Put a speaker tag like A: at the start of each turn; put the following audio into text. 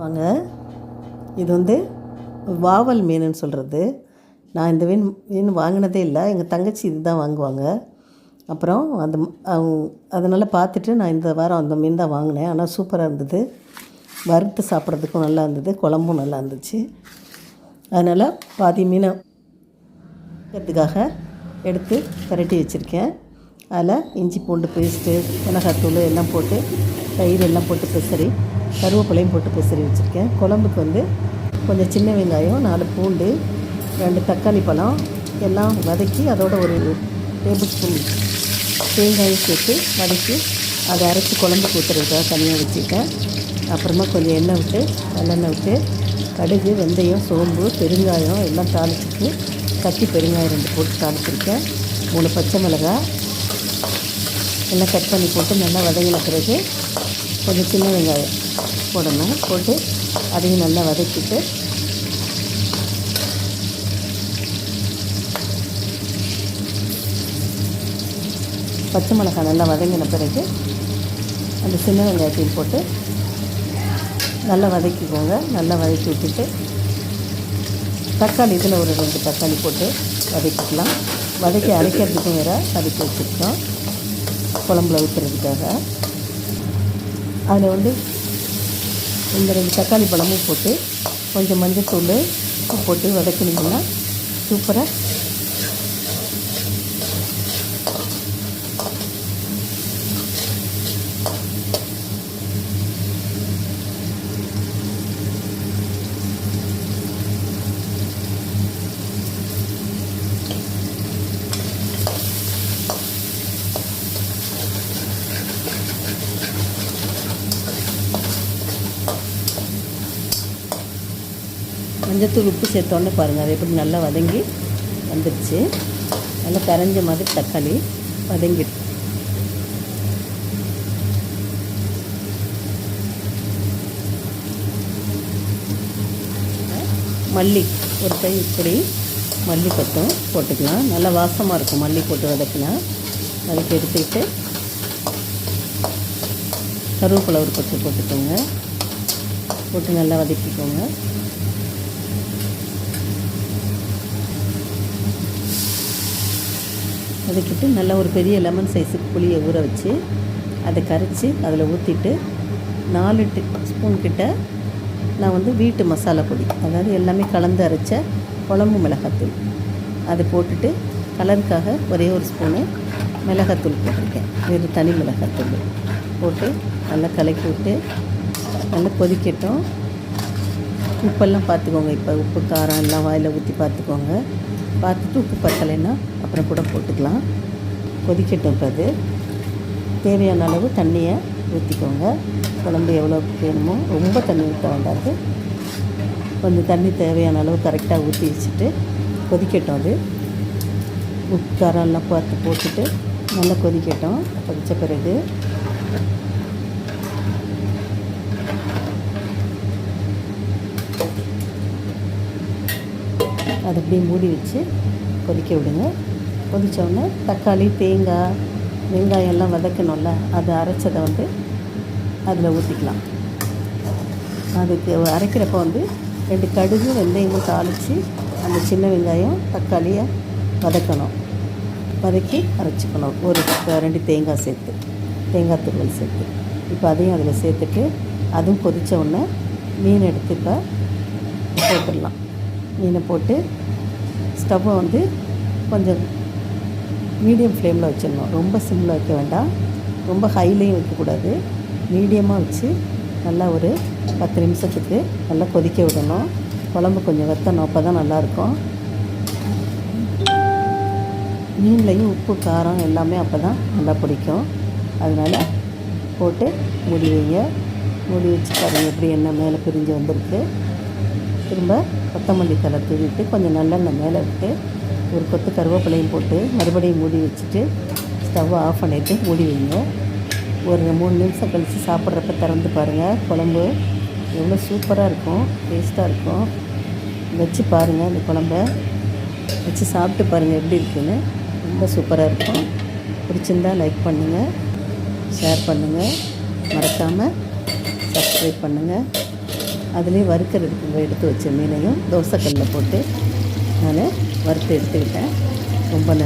A: வாங்க இது வந்து வாவல் மீனுன்னு சொல்கிறது நான் இந்த மீன் மீன் வாங்கினதே இல்லை. எங்கள் தங்கச்சி இது தான் வாங்குவாங்க. அப்புறம் அந்த அவங்க அதனால் பார்த்துட்டு நான் இந்த வாரம் அந்த மீன் தான் வாங்கினேன். ஆனால் சூப்பராக இருந்தது. வறுத்து சாப்பிட்றதுக்கும் நல்லா இருந்தது. குழம்பும் நல்லா இருந்துச்சு. அதனால் பாதி மீனை வைக்கிறதுக்காக எடுத்து பிரட்டி வச்சுருக்கேன். அதில் இஞ்சி பூண்டு பேஸ்ட்டு மிளகாத்தூள் எல்லாம் போட்டு தயிர் எல்லாம் போட்டு பெசரி கருவேப்பிலையும் போட்டு பெசரி வச்சுருக்கேன். குழம்புக்கு வந்து கொஞ்சம் சின்ன வெங்காயம் நாலு பூண்டு ரெண்டு தக்காளி பழம் எல்லாம் வதக்கி அதோட ஒரு டேபிள் ஸ்பூன் தேங்காயும் சேர்த்து வதக்கி அதை அரைச்சி குழம்புக்கு ஊற்றுறதுக்காக தனியாக வச்சுருக்கேன். அப்புறமா கொஞ்சம் எண்ணெய் விட்டு நல்லெண்ணெய் விட்டு கடுகு வெந்தயம் சோம்பு பெருங்காயம் எல்லாம் தாளிச்சிட்டு கத்தி பெருங்காயம் ரெண்டு போட்டு தாளிச்சிருக்கேன். மூணு பச்சை மிளகாய் எல்லாம் கட் பண்ணி போட்டு நல்லா வதங்கின பிறகு கொஞ்சம் சின்ன வெங்காயம் போடணும். போட்டு அதையும் நல்லா வதக்கிட்டு பச்சை மிளகாய் நல்லா வதங்கின பிறகு அந்த சின்ன வெங்காயத்தையும் போட்டு நல்லா வதக்கிக்கோங்க. நல்லா வதக்கி விட்டுட்டு தக்காளி இதில் ஒரு ரெண்டு தக்காளி போட்டு வதக்கிக்கலாம். வதக்கி அரைக்கிறதுக்கும் வேறு வதக்கி வச்சுருக்கோம். குழம்புல ஊற்றுறதுக்காக அதில் வந்து இந்த ரெண்டு தக்காளி பழமும் போட்டு கொஞ்சம் மஞ்சத்தூள் தூள் போட்டு வதக்கினீங்கன்னா சூப்பராக மஞ்சத்தூள் உப்பு சேர்த்தோன்னே பாருங்கள் அது எப்படி நல்லா வதங்கி வந்துடுச்சு. நல்லா கரைஞ்ச மாதிரி தக்காளி வதங்கி மல்லி ஒரு கை இப்படி மல்லி கொட்டும் போட்டுக்கலாம். நல்லா வாசமாக இருக்கும் மல்லி போட்டு வதக்கினா. அதுக்கு எடுத்துக்கிட்டு கருவேப்பிலை ஒரு கொத்து போட்டுக்கோங்க. போட்டு நல்லா வதக்கிக்கோங்க. வதக்கிட்டு நல்லா ஒரு பெரிய லெமன் சைஸுக்கு புளியை ஊற வச்சு அதை கரைச்சி அதில் ஊற்றிட்டு நாலு ஸ்பூன் கிட்ட நான் வந்து வீட்டு மசாலா பொடி அதாவது எல்லாமே கலந்து அரைச்ச குழம்பு மிளகாத்தூள். அதை போட்டுட்டு கலருக்காக ஒரே ஒரு ஸ்பூனு மிளகாத்தூள் போட்டிருக்கேன். வெறும் தனி மிளகாத்தூள் போட்டு நல்லா கலக்கி விட்டு நல்லா கொதிக்கட்டும். உப்பெல்லாம் பார்த்துக்கோங்க. இப்போ உப்பு காரம் எல்லாம் வாயில் ஊற்றி பார்த்துக்கோங்க. பார்த்துட்டு உப்பு பத்தலைன்னா அப்புறம் கூட போட்டுக்கலாம். கொதிக்கட்டும் இப்போ அது. தேவையான அளவு தண்ணியை ஊற்றிக்கோங்க குழம்பு எவ்வளோ வேணுமோ ரொம்ப தண்ணி ஊற்ற வேண்டாது கொஞ்சம் தண்ணி தேவையான அளவு கரெக்டாக ஊற்றி வச்சுட்டு கொதிக்கட்டும் அது. உப்பு காரம் எல்லாம் பார்த்து போட்டுட்டு நல்லா கொதிக்கட்டும். கொதித்த பிறகு அதை அப்படியே மூடி வச்சு கொதிக்க விடுங்க. கொதித்தோடனே தக்காளி தேங்காய் வெங்காயம் எல்லாம் வதக்கணும்ல அதை அரைச்சதை வந்து அதில் ஊற்றிக்கலாம் அதுக்கு அரைக்கிறப்ப வந்து ரெண்டு கடுகு வெந்தயமும் தாளித்து அந்த சின்ன வெங்காயம் தக்காளியை வதக்கணும். வதக்கி அரைச்சிக்கணும். ஒரு ரெண்டு தேங்காய் சேர்த்து தேங்காய் துருவல் சேர்த்து. இப்போ அதையும் அதில் சேர்த்துட்டு அதுவும் கொதித்த உடனே மீன் எடுத்து இப்போ போட்டுடலாம். மீனை போட்டு ஸ்டவ்வை வந்து கொஞ்சம் மீடியம் ஃப்ளேமில் வச்சிடணும். ரொம்ப சிம்மில் வைக்க வேண்டாம். ரொம்ப ஹைலையும் வைக்கக்கூடாது. மீடியமாக வச்சு நல்லா ஒரு பத்து நிமிஷத்துக்கு நல்லா கொதிக்க விடணும். குழம்பு கொஞ்சம் வத்தணும். அப்போ தான் நல்லாயிருக்கும். மீன்லேயும் உப்பு காரம் எல்லாமே அப்போ தான் நல்லா பிடிக்கும். அதனால் போட்டு மூடி வைங்க. மூடி வச்சு பாருங்கள் எப்படி எண்ணெய் மேலே பிரிஞ்சு வந்திருக்கு. திரும்ப கொத்தமல்லி தலை தூவிட்டு கொஞ்சம் நல்லெண்ணெய் மேலே விட்டு ஒரு கொத்து கருவேப்பிலையும் போட்டு மறுபடியும் மூடி வச்சுட்டு ஸ்டவ்வை ஆஃப் பண்ணிவிட்டு மூடி வைங்க. ஒரு மூணு நிமிஷம் கழித்து சாப்பிட்றப்ப திறந்து பாருங்கள் குழம்பு எவ்வளோ சூப்பராக இருக்கும் டேஸ்ட்டாக இருக்கும். வச்சு பாருங்கள் இந்த குழம்ப. வச்சு சாப்பிட்டு பாருங்கள் எப்படி இருக்குன்னு. ரொம்ப சூப்பராக இருக்கும். பிடிச்சிருந்தா லைக் பண்ணுங்கள் ஷேர் பண்ணுங்கள் மறக்காமல் சப்ஸ்கிரைப் பண்ணுங்கள் அதுலேயே வறுக்கிறதுக்கு எடுத்து வச்ச மீனையும் தோசைக்கல்லில் போட்டு நான் வறுத்து எடுத்துக்கிட்டேன். ரொம்ப